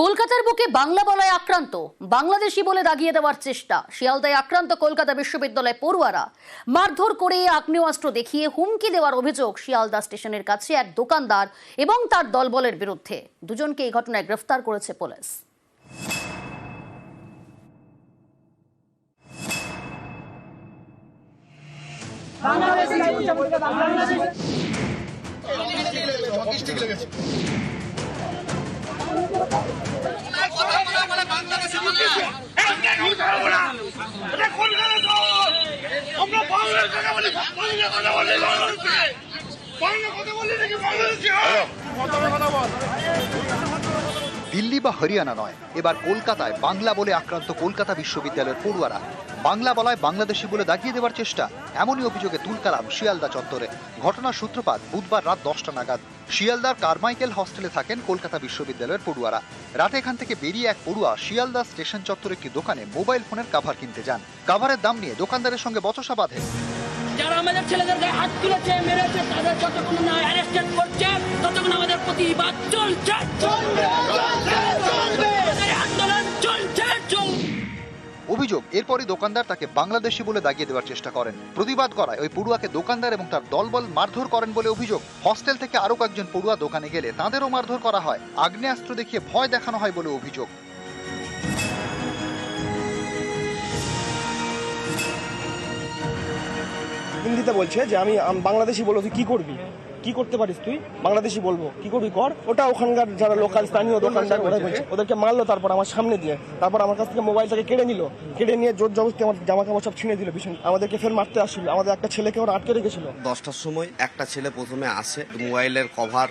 কলকাতার বুকে বাংলা বলায় আক্রান্ত। বাংলাদেশি বলে দাগিয়ে দেওয়ার চেষ্টা। শিয়ালদায় আক্রান্ত কলকাতা বিশ্ববিদ্যালয় পড়ুয়ারা। মারধর করে আগ্নেয়াস্ত্র দেখিয়ে হুমকি দেওয়ার অভিযোগ শিয়ালদা স্টেশনের কাছে এক দোকানদার এবং তার দলবলের বিরুদ্ধে। দুজনকে এই ঘটনায় গ্রেফতার করেছে পুলিশ। দিল্লি বা হরিয়ানা নয়। এবার কলকাতায় বাংলা বলে আক্রান্ত কলকাতা বিশ্ববিদ্যালয়ের পড়ুয়ারা বাংলা বলায় বাংলাদেশি বলে দাগিয়ে দেওয়ার চেষ্টা। এমনই অভিযোগে তুলকালাম শিয়ালদা চত্বরে। ঘটনার সূত্রপাত বুধবার রাত দশটা নাগাদ। শিয়ালদার কারমাইকেল হস্টেলে থাকেন কলকাতা বিশ্ববিদ্যালয়ের পড়ুয়ারা। রাতে এখান থেকে বেরিয়ে এক পড়ুয়া শিয়ালদা স্টেশন চত্বরে একটি দোকানে মোবাইল ফোনের কাভার কিনতে যান। কাভারের দাম নিয়ে দোকানদারের সঙ্গে বচসা বাঁধে। যারা আমাদের ছেলেদের গায়ে হাত তুলেছে মেরেছে তাদের যতক্ষণ না অ্যারেস্টেড করছে ততক্ষণ আমাদের প্রতিবাদ চলছে। চলবে। অভিযোগ, এরপরই দোকানদার তাকে বাংলাদেশি বলে দাগিয়ে দেওয়ার চেষ্টা করেন। প্রতিবাদ করায় ওই পড়ুয়াকে দোকানদার এবং তার দলবল মারধর করেন বলে অভিযোগ। হস্টেল থেকে আরও কয়েকজন পড়ুয়া দোকানে গেলে তাঁদেরও মারধর করা হয়। আগ্নেয়াস্ত্র দেখিয়ে ভয় দেখানো হয় বলে অভিযোগ। হিন্দিতে বলছে যে, আমি বাংলাদেশি বলব তুই কি করবি? কি করতে পারিস তুই? বাংলাদেশি বলব। কি করবি কর? ওটা ওখানকার যারা লোকাল স্থানীয় দোকানদার ওরা বলছে। ওদেরকে মারলো তারপর আমার সামনে দিয়ে। তারপর আমার কাছ থেকে মোবাইলটাকে কেড়ে নিল। কেড়ে নিয়ে জোর জবরদস্তি আমার জামা কাপড় সব ছিঁড়ে দিল ভীষণ। আমাদেরকে ফের মারতে আসছিল আমাদের একটা ছেলেকে ওরা আটকে রেখেছিল। দশটার সময় একটা ছেলে প্রথমে আসে মোবাইলের কভার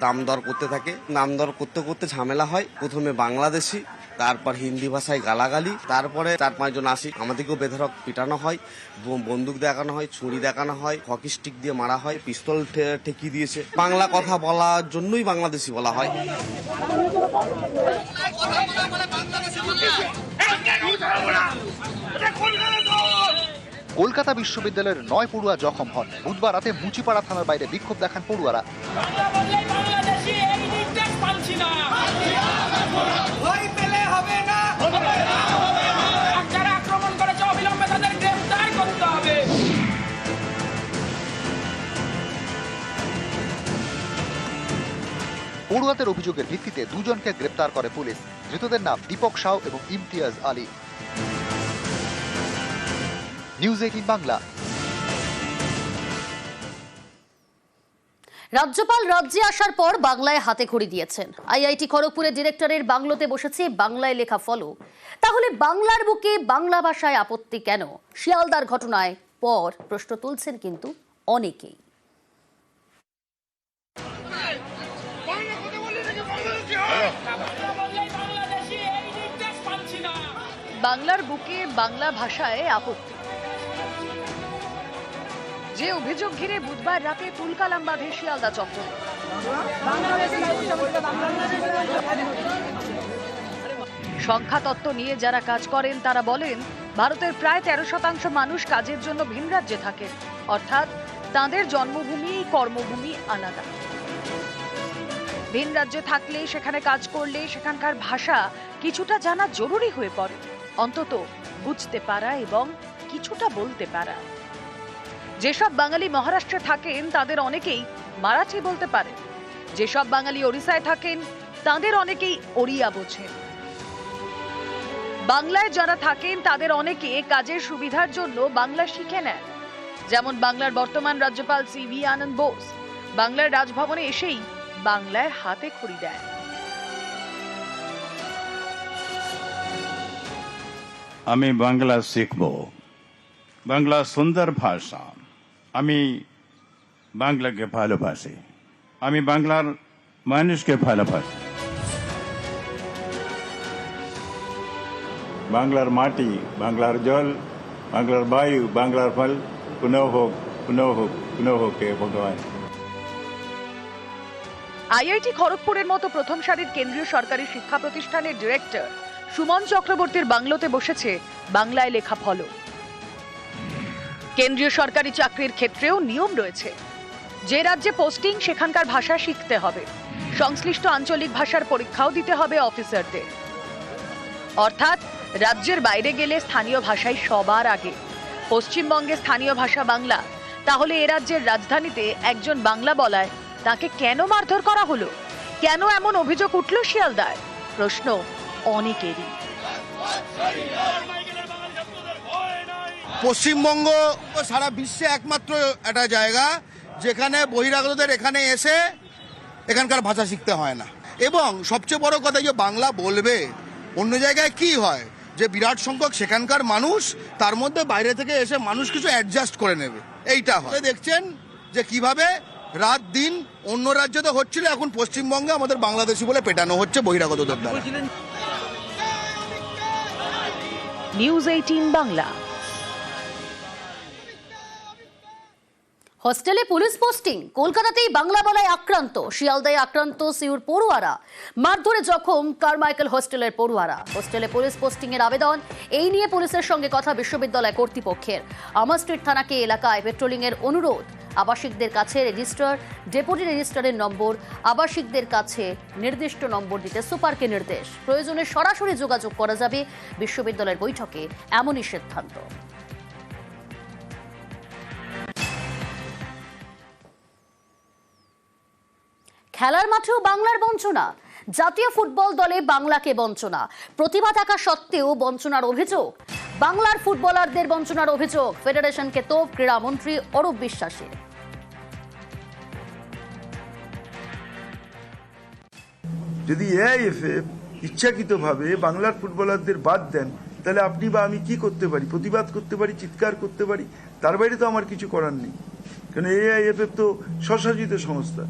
দাম দর করতে থাকে। দাম দর করতে করতে ঝামেলা হয়। প্রথমে বাংলাদেশি তারপর হিন্দি ভাষায় গালাগালি, তারপরে চার পাঁচজন আসি আমাদেরকেও বেধরক পিটানো হয় বন্দুক দেখানো হয়, ছুরি দেখানো হয়, হকি স্টিক দিয়ে মারা হয়, পিস্তল ঠে- ঠেকিয়ে দিয়েছে। বাংলা কথা বলার জন্যই বাংলাদেশি বলা হয়। কলকাতা বিশ্ববিদ্যালয়ের নয় পড়ুয়া জখম হন। বুধবার রাতে মুচিপাড়া থানার বাইরে বিক্ষোভ দেখান পড়ুয়ারা। পড়ুয়াদের অভিযোগের ভিত্তিতে দুজনকে গ্রেপ্তার করে পুলিশ। ধৃতদের নাম দীপক সাউ এবং Imtiaz Ali. News eighteen Bangla. রাজ্যপাল রাজ্যে আসার পর বাংলায় হাতে খড়ি দিয়েছেন। আইআইটি খড়গপুরের ডিরেক্টরের বাংলোতে বসেছে বাংলায় লেখা ফলো। তাহলে বাংলার বুকে বাংলা ভাষায় আপত্তি কেন? শিয়ালদার ঘটনায় পর প্রশ্ন তুলছেন কিন্তু অনেকেই। বাংলার বুকে বাংলা ভাষায় আপত্তি। যে অভিযোগ ঘিরে বুধবার রাতে তুলকালাম বাঁধে শিয়ালদা চত্বরে। সংখ্যা তত্ত্ব নিয়ে যারা কাজ করেন, তারা বলেন, ভারতের প্রায় তেরো শতাংশ মানুষ কাজের জন্য ভিন রাজ্যে থাকেন। অর্থাৎ তাদের জন্মভূমি, কর্মভূমি আলাদা। ভিন রাজ্যে থাকলে, সেখানে কাজ করলে, সেখানকার ভাষা কিছুটা জানা জরুরি হয়ে পড়ে। অন্তত বুঝতে পারা এবং কিছুটা বলতে পারা। যেসব বাঙালি মহারাষ্ট্রে থাকেন, তাদের অনেকেই মারাঠি বলতে পারেন। যেসব বাঙালি ওড়িশায় থাকেন, তাদের অনেকেই ওড়িয়া বোঝেন। বাংলায় যারা থাকেন, তাদের অনেকে কাজের সুবিধার জন্য বাংলা শিখে নেন। যেমন বাংলার বর্তমান রাজ্যপাল সি ভি আনন্দ বোস। বাংলার রাজভবনে এসেই বাংলায় হাতে খড়ি দেন। আমি বাংলা শিখব। বাংলা সুন্দর ভাষা। আমি বাংলাকে ভালোবাসি। আমি বাংলার মানুষকে ভালোবাসি। বাংলার মাটি, বাংলার জল, বাংলার বায়ু, বাংলার ফল, পুনঃ হোক পুনঃ হোক পুনঃ হোক হে ভগবান। আইআইটি খড়গপুরের মতো প্রথম সারির কেন্দ্রীয় সরকারি শিক্ষা প্রতিষ্ঠানের ডিরেক্টর সুমন চক্রবর্তীর বাংলোতে বসেছে বাংলায় লেখা ফলক। কেন্দ্রীয় সরকারি চাকরির ক্ষেত্রেও নিয়ম রয়েছে। যে রাজ্যে পোস্টিং, সেখানকার ভাষা শিখতে হবে। সংশ্লিষ্ট আঞ্চলিক ভাষার পরীক্ষাও দিতে হবে অফিসারদের। অর্থাৎ, রাজ্যের বাইরে গেলে স্থানীয় ভাষাই সবার আগে। পশ্চিমবঙ্গে স্থানীয় ভাষা বাংলা। তাহলে এ রাজ্যের রাজধানীতে একজন বাংলা বলায়, তাকে কেন মারধর করা হলো? কেন এমন অভিযোগ উঠল শিয়ালদায়? প্রশ্ন অনেকেরই। পশ্চিমবঙ্গ সারা বিশ্বে একমাত্র একটা জায়গা, যেখানে বহিরাগতদের এখানে এসে এখানকার ভাষা শিখতে হয় না। এবং সবচেয়ে বড় কথা যে বাংলা বলবে, অন্য জায়গায় কি হয়? যে বিরাট সংখ্যক সেখানকার মানুষ, তার মধ্যে বাইরে থেকে এসে মানুষ কিছু অ্যাডজাস্ট করে নেবে। এইটা হয়। দেখছেন যে কীভাবে রাত দিন অন্য রাজ্যতে হচ্ছিল, এখন পশ্চিমবঙ্গে আমাদের বাংলাদেশি বলে পেটানো হচ্ছে বহিরাগতদের দ্বারা। নিউজ এইটিন বাংলা হস্টেলে পুলিশ পোস্টিং। কলকাতাতেই বাংলা বলায় আক্রান্ত। শিয়ালদায় আক্রান্ত সিউর পড়ুয়ারা। মারধরে জখম কারমাইকেল হোস্টেলের পড়ুয়ারা। হোস্টেলে পুলিশ পোস্টিং এর আবেদন, এই নিয়ে পুলিশের সঙ্গে কথা বিশ্ববিদ্যালয় কর্তৃপক্ষের। আমার স্ট্রিট থানাকে এলাকায় পেট্রোলিং এর অনুরোধ। আবাসিকদের কাছে রেজিস্ট্রার ডেপুটি রেজিস্ট্রারের নম্বর, আবাসিকদের কাছে নির্দিষ্ট নম্বর দিতে সুপারকে নির্দেশ। প্রয়োজনে সরাসরি যোগাযোগ করা যাবে। বিশ্ববিদ্যালয়ের বৈঠকে এমনই সিদ্ধান্ত। খেলার মাঠেও বাংলার বঞ্চনা। জাতীয় ফুটবল দলে বাংলাকে বঞ্চনা। প্রতিভা থাকা সত্ত্বেও বঞ্চনার অভিযোগ। বাংলার ফুটবলারদের বঞ্চনার অভিযোগ। ফেডারেশনকে তো ক্রীড়ামন্ত্রী অরূপ বিশ্বাসের। যদি এআইএফএফ ইচ্ছাকৃতভাবে বাংলার ফুটবলারদের বাদ দেন, তাহলে আপনি বা আমি কি করতে পারি? প্রতিবাদ করতে পারি? চিৎকার করতে পারি? তার বাইরে তো আমার কিছু করার নেই। কারণ এআইএফএফ তো স্বশাসিত সংস্থা।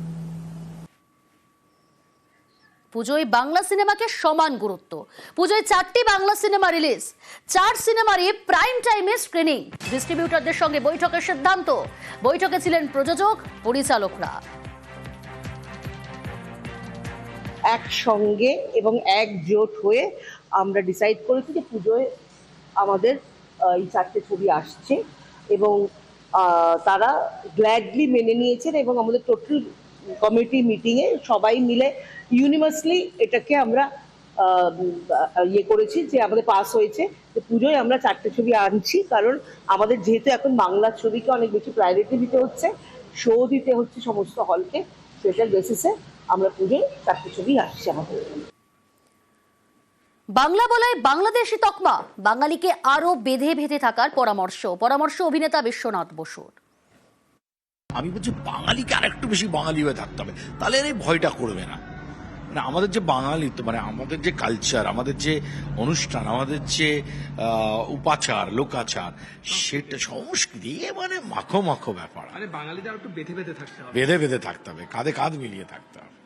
পুজোয় বাংলা সিনেমাকে সমান গুরুত্ব। পুজোয় চারটি বাংলা সিনেমা রিলিজ। চার সিনেমারই প্রাইম টাইমে স্ক্রিনিং ডিস্ট্রিবিউটরদের সঙ্গে বৈঠকের সিদ্ধান্ত। বৈঠকে ছিলেন প্রযোজক, পরিচালকরা। একসঙ্গে এবং একজোট হয়ে আমরা ডিসাইড করেছি যে পুজোয় আমাদের এই চারটে ছবি আসছে এবং তারা গ্ল্যাডলি মেনে নিয়েছেন এবং আমাদের টোটাল কমিটি মিটিংয়ে সবাই মিলে ইউনিভার্সলি এটাকে আমরা ইয়ে করেছি যে আমাদের পাস হয়েছে। যে পুজোয় আমরা চারটে ছবি আনছি, কারণ আমাদের যেহেতু এখন বাংলা ছবিকে অনেক বেশি প্রায়োরিটি দিতে হচ্ছে শো দিতে হচ্ছে সমস্ত হলকে সেটার বেসিসে আমরা পুজোয় চারটে ছবি আসছে আমাদের। বাংলা বলায় বাংলাদেশি তকমা, বাঙালিকে আরও বেঁধে বেঁধে থাকার পরামর্শ পরামর্শ অভিনেতা বিশ্বনাথ বসুর। আমি বলছি বাঙালিকে আর একটু বেশি বাঙালি হয়ে থাকতে হবে। তাহলে এর এই ভয়টা করবে না। মানে আমাদের যে বাঙালি তো মানে আমাদের যে কালচার আমাদের যে অনুষ্ঠান আমাদের যে উপাচার লোকাচার সেটা সংস্কৃতি মানে মাখো মাখো ব্যাপার। মানে বাঙালিদের একটু বেঁধে বেঁধে থাকতে হবে। বেঁধে বেঁধে থাকতে হবে কাঁধে কাঁধ মিলিয়ে থাকতে হবে।